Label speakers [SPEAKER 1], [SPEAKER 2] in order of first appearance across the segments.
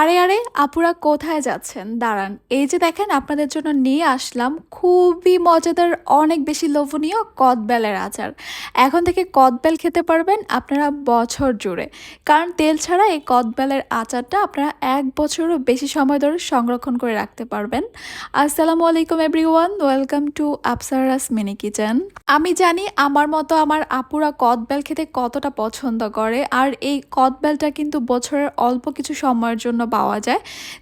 [SPEAKER 1] আরে আরে, আপুরা কোথায় যাচ্ছেন? দাঁড়ান। এই যে দেখেন, আপনাদের জন্য নিয়ে আসলাম খুবই মজাদার, অনেক বেশি লোভনীয় কদবেলের আচার। এখন থেকে কদবেল খেতে পারবেন আপনারা বছর জুড়ে। কারণ তেল ছাড়া এই কদবেলের আচারটা আপনারা এক বছরও বেশি সময় ধরে সংরক্ষণ করে রাখতে পারবেন। আসসালামু আলাইকুম everyone welcome to Apsaras mini kitchen আমি জানি আমার মতো আমার আপুরা কদবেল খেতে কতটা পছন্দ করে, আর এই কদবেলটা কিন্তু বছরের অল্প কিছু সময়ের জন্য পাওয়া যায়।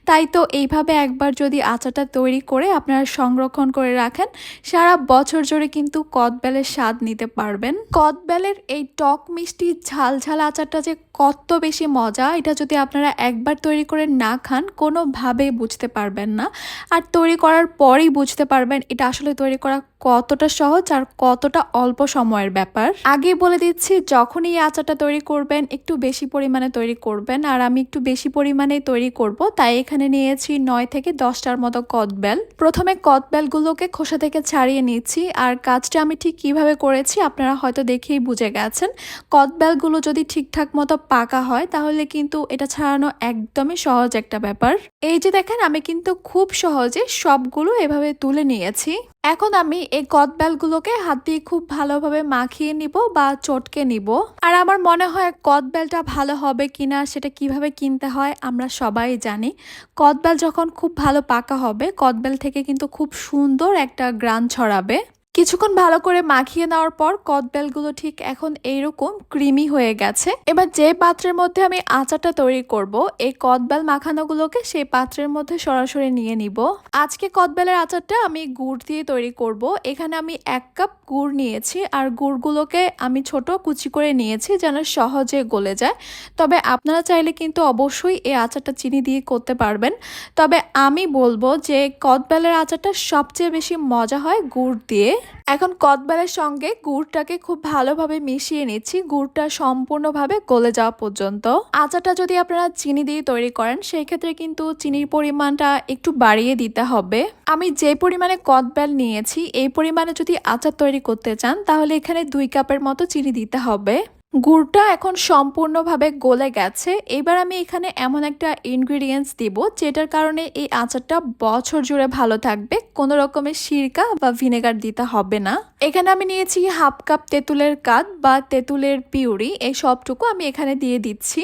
[SPEAKER 1] তাই তো এইভাবে একবার যদি আচারটা তৈরি করে আপনারা সংরক্ষণ করে রাখেন, সারা বছর জুড়ে কিন্তু কদবেলের স্বাদ নিতে পারবেন। কদবেলের এই টক মিষ্টি ঝাল ঝাল আচারটা যে কত বেশি মজা, এটা যদি আপনারা একবার তৈরি করে না খান, কোনোভাবেই বুঝতে পারবেন না। আর তৈরি করার পরেই বুঝতে পারবেন, এটা আসলে তৈরি করা কতটা সহজ আর কতটা অল্প সময়ের ব্যাপার। আগে বলে দিচ্ছি, যখন এই আচারটা তৈরি করবেন, একটু বেশি পরিমাণে তৈরি করবেন। আর আমি একটু বেশি পরিমাণে তৈরি করব, তাই এখানে নিয়েছি নয় থেকে দশটার মতো কদবেল। প্রথমে কদবেলগুলোকে খোসা থেকে ছাড়িয়ে নিচ্ছি, আর কাজটা আমি ঠিক কীভাবে করেছি আপনারা হয়তো দেখেই বুঝে গেছেন। কদবেলগুলো যদি ঠিকঠাক মতো পাকা হয়, তাহলে কিন্তু এটা ছাড়ানো একদমই সহজ একটা ব্যাপার। এই যে দেখেন, আমি কিন্তু খুব সহজে সবগুলো এভাবে তুলে নিয়েছি। এখন আমি এই কদবেলগুলোকে হাত দিয়ে খুব ভালোভাবে মাখিয়ে নিব বা চটকে নিব। আর আমার মনে হয় কদবেলটা ভালো হবে কিনা সেটা কীভাবে কিনতে হয় আমরা সবাই জানি। কদবেল যখন খুব ভালো পাকা হবে কদবেল থেকে কিন্তু খুব সুন্দর একটা গ্রান ছড়াবে। কিছুক্ষণ ভালো করে মাখিয়ে নেওয়ার পর কদবেলগুলো ঠিক এখন এইরকম ক্রিমি হয়ে গেছে। এবার যে পাত্রের মধ্যে আমি আচারটা তৈরি করব, এই কদবেল মাখানোগুলোকে সেই পাত্রের মধ্যে সরাসরি নিয়ে নিব। আজকে কদবেলের আচারটা আমি গুড় দিয়ে তৈরি করব। এখানে আমি এক কাপ গুড় নিয়েছি আর গুড়গুলোকে আমি ছোট কুচি করে নিয়েছি যেন সহজে গলে যায়। তবে আপনারা চাইলে কিন্তু অবশ্যই এই আচারটা চিনি দিয়ে করতে পারবেন। তবে আমি বলব যে কদবেলের আচারটা সবচেয়ে বেশি মজা হয় গুড় দিয়ে। এখন কদবেলের সঙ্গে গুড়টাকে খুব ভালোভাবে মিশিয়ে নিচ্ছি। গুড়টা সম্পূর্ণভাবে গলে যাওয়া পর্যন্ত। আচারটা যদি আপনারা চিনি দিয়ে তৈরি করেন সেই ক্ষেত্রে কিন্তু চিনির পরিমাণটা একটু বাড়িয়ে দিতে হবে। আমি যে পরিমাণে কদবেল নিয়েছি, এই পরিমাণে যদি আচার তৈরি করতে চান, তাহলে এখানে দুই কাপের মতো চিনি দিতে হবে। গুড়টা এখন সম্পূর্ণভাবে গলে গেছে। এবার আমি এখানে এমন একটা ইনগ্রিডিয়েন্টস দিব, যেটার কারণে এই আচারটা বছর জুড়ে ভালো থাকবে। কোনো রকমের সিরকা বা ভিনেগার দিতে হবে না। এখানে আমি নিয়েছি হাফ কাপ তেঁতুলের কাঠ বা তেঁতুলের পিউরি। এই সবটুকু আমি এখানে দিয়ে দিচ্ছি।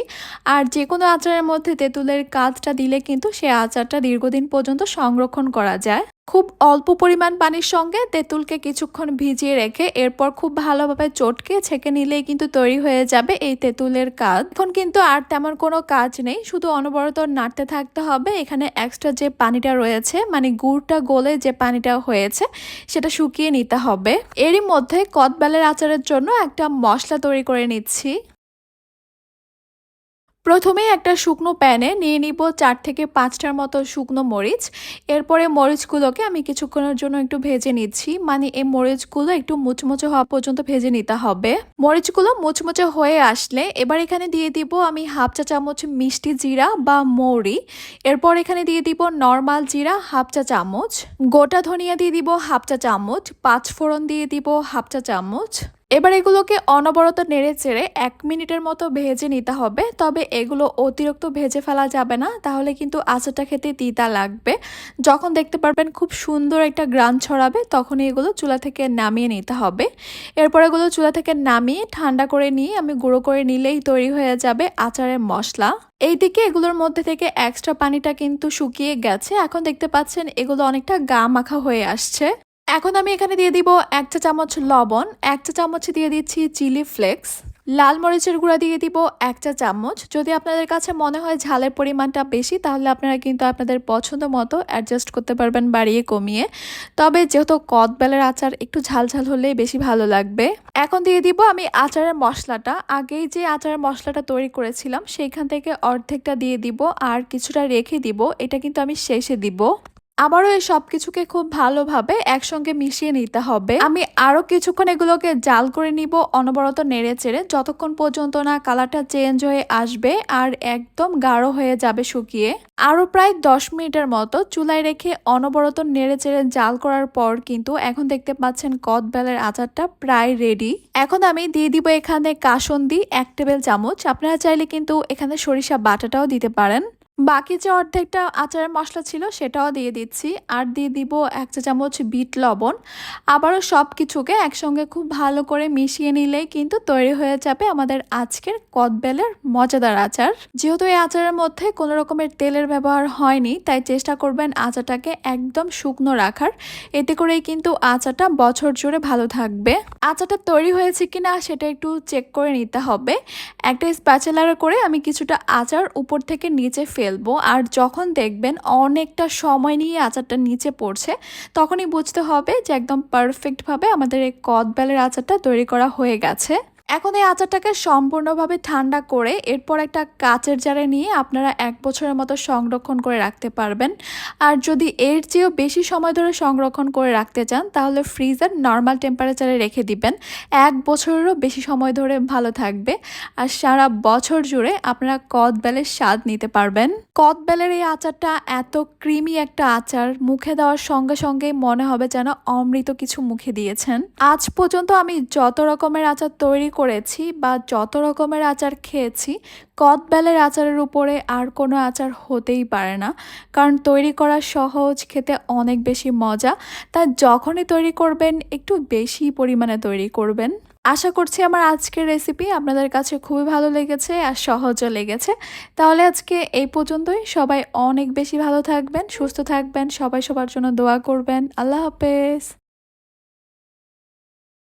[SPEAKER 1] আর যে কোনো আচারের মধ্যে তেঁতুলের কাঠটা দিলে কিন্তু সে আচারটা দীর্ঘদিন পর্যন্ত সংরক্ষণ করা যায়। খুব অল্প পরিমাণ পানির সঙ্গে তেঁতুলকে কিছুক্ষণ ভিজিয়ে রেখে এরপর খুব ভালোভাবে চটকে ছেঁকে নিলেই কিন্তু তৈরি হয়ে যাবে এই তেঁতুলের কাজ। এখন কিন্তু আর তেমন কোনো কাজ নেই, শুধু অনবরত নাড়তে থাকতে হবে। এখানে এক্সট্রা যে পানিটা রয়েছে মানে গুড়টা গলে যে পানিটা হয়েছে, সেটা শুকিয়ে নিতে হবে। এরই মধ্যে কদবেলের আচারের জন্য একটা মশলা তৈরি করে নিচ্ছি। প্রথমে একটা শুকনো প্যানে নিয়ে নিব চার থেকে পাঁচটার মতো শুকনো মরিচ। এরপরে মরিচগুলোকে আমি কিছুক্ষণের জন্য একটু ভেজে নিচ্ছি। মানে এই মরিচগুলো একটু মুচমুচে হওয়া পর্যন্ত ভেজে নিতে হবে। মরিচগুলো মুচমুচে হয়ে আসলে এবার এখানে দিয়ে দিব আমি হাফ চা চামচ মিষ্টি জিরা বা মৌরি। এরপর এখানে দিয়ে দিব নর্মাল জিরা হাফ চা চামচ। গোটা ধনিয়া দিয়ে দিব হাফ চা চামচ। পাঁচ ফোড়ন দিয়ে দিব হাফ চা চামচ। এবার এগুলোকে অনবরত নেড়ে চেড়ে এক মিনিটের মতো ভেজে নিতে হবে। তবে এগুলো অতিরিক্ত ভেজে ফেলা যাবে না। তাহলে কিন্তু আচারটা খেতে তিতা লাগবে। যখন দেখতে পারবেন খুব সুন্দর একটা গ্রান ছড়াবে তখন এগুলো চুলা থেকে নামিয়ে নিতে হবে। এরপর এগুলো চুলা থেকে নামিয়ে ঠান্ডা করে নিয়ে আমি গুঁড়ো করে নিলেই তৈরি হয়ে যাবে আচারের মশলা। এইদিকে এগুলোর মধ্যে থেকে এক্সট্রা পানিটা কিন্তু শুকিয়ে গেছে। এখন দেখতে পাচ্ছেন এগুলো অনেকটা গা মাখা হয়ে আসছে। এখন আমি এখানে দিয়ে দিব এক চা চামচ লবণ, এক চা চামচ দিয়ে দিচ্ছি চিলি ফ্লেক্স, লাল মরিচের গুঁড়া দিয়ে দিব এক চা চামচ। যদি আপনাদের কাছে মনে হয় ঝালের পরিমাণটা বেশি, তাহলে আপনারা কিন্তু আপনাদের পছন্দ মতো অ্যাডজাস্ট করতে পারবেন বাড়িয়ে কমিয়ে। তবে যেহেতু কদবেলের আচার একটু ঝাল ঝাল হলেই বেশি ভালো লাগবে। এখন দিয়ে দিব আমি আচারের মশলাটা। আগেই যে আচারের মশলাটা তৈরি করেছিলাম, সেইখান থেকে অর্ধেকটা দিয়ে দিব আর কিছুটা রেখে দিব। এটা কিন্তু আমি শেষে দিব। আবারও এই সব কিছুকে খুব ভালোভাবে একসঙ্গে মিশিয়ে নিতে হবে। আমি আরও কিছুক্ষণ এগুলোকে জাল করে নিব, অনবরত নেড়ে চেড়ে। যতক্ষণ পর্যন্ত না কালারটা চেঞ্জ হয়ে আসবে আর একদম গাঢ় হয়ে যাবে শুকিয়ে আরও প্রায় দশ মিনিটের মতো চুলায় রেখে অনবরত নেড়ে চেড়ে জাল করার পর কিন্তু এখন দেখতে পাচ্ছেন কদবেলের আচারটা প্রায় রেডি এখন আমি দিয়ে দিব এখানে কাসন্দি এক টেবিল চামচ। আপনারা চাইলে কিন্তু এখানে সরিষা বাটাটাও দিতে পারেন। বাকি যে অর্ধেকটা আচারের মশলা ছিল সেটাও দিয়ে দিচ্ছি। আর দিয়ে দিব এক চা চামচ বিট লবণ। আবারও সব কিছুকে একসঙ্গে খুব ভালো করে মিশিয়ে নিলেই কিন্তু তৈরি হয়ে যাবে আমাদের আজকের কদবেলের মজাদার আচার। যেহেতু এই আচারের মধ্যে কোনো রকমের তেলের ব্যবহার হয়নি, তাই চেষ্টা করবেন আচারটাকে একদম শুকনো রাখার। এতে করেই কিন্তু আচারটা বছর জুড়ে ভালো থাকবে। আচারটা তৈরি হয়েছে কিনা সেটা একটু চেক করে নিতে হবে। একটা স্প্যাচেলার করে আমি কিছুটা আচার উপর থেকে নিচে ফেলব আর যখন দেখবেন অনেকটা সময় নিয়ে আচারটা নিচে পড়ছে, তখনই বুঝতে হবে যে একদম পারফেক্টভাবে আমাদের এই কদবেলের আচারটা তৈরি করা হয়ে গেছে। এখন এই আচারটাকে সম্পূর্ণভাবে ঠান্ডা করে এরপর একটা কাচের জারে নিয়ে আপনারা এক বছরের মতো সংরক্ষণ করে রাখতে পারবেন। আর যদি এর চেয়েও বেশি সময় ধরে সংরক্ষণ করে রাখতে চান, তাহলে ফ্রিজের নর্মাল টেম্পারেচারে রেখে দিবেন। এক বছরেরও বেশি সময় ধরে ভালো থাকবে। আর সারা বছর জুড়ে আপনারা কদবেলের স্বাদ নিতে পারবেন। কদবেলের এই আচারটা এত ক্রিমি একটা আচার, মুখে দেওয়ার সঙ্গে সঙ্গেই মনে হবে যেন অমৃত কিছু মুখে দিয়েছেন। আজ পর্যন্ত আমি যত রকমের আচার তৈরি করেছি বা যত রকমের আচার খেয়েছি, কদবেলের আচারের উপরে আর কোনো আচার হতেই পারে না। কারণ তৈরি করা সহজ, খেতে অনেক বেশি মজা। তাই যখনই তৈরি করবেন, একটু বেশি পরিমাণে তৈরি করবেন। আশা করছি আমার আজকের রেসিপি আপনাদের কাছে খুবই ভালো লেগেছে আর সহজও লেগেছে। তাহলে আজকে এই পর্যন্তই। সবাই অনেক বেশি ভালো থাকবেন, সুস্থ থাকবেন। সবাই সবার জন্য দোয়া করবেন। আল্লাহ হাফেজ।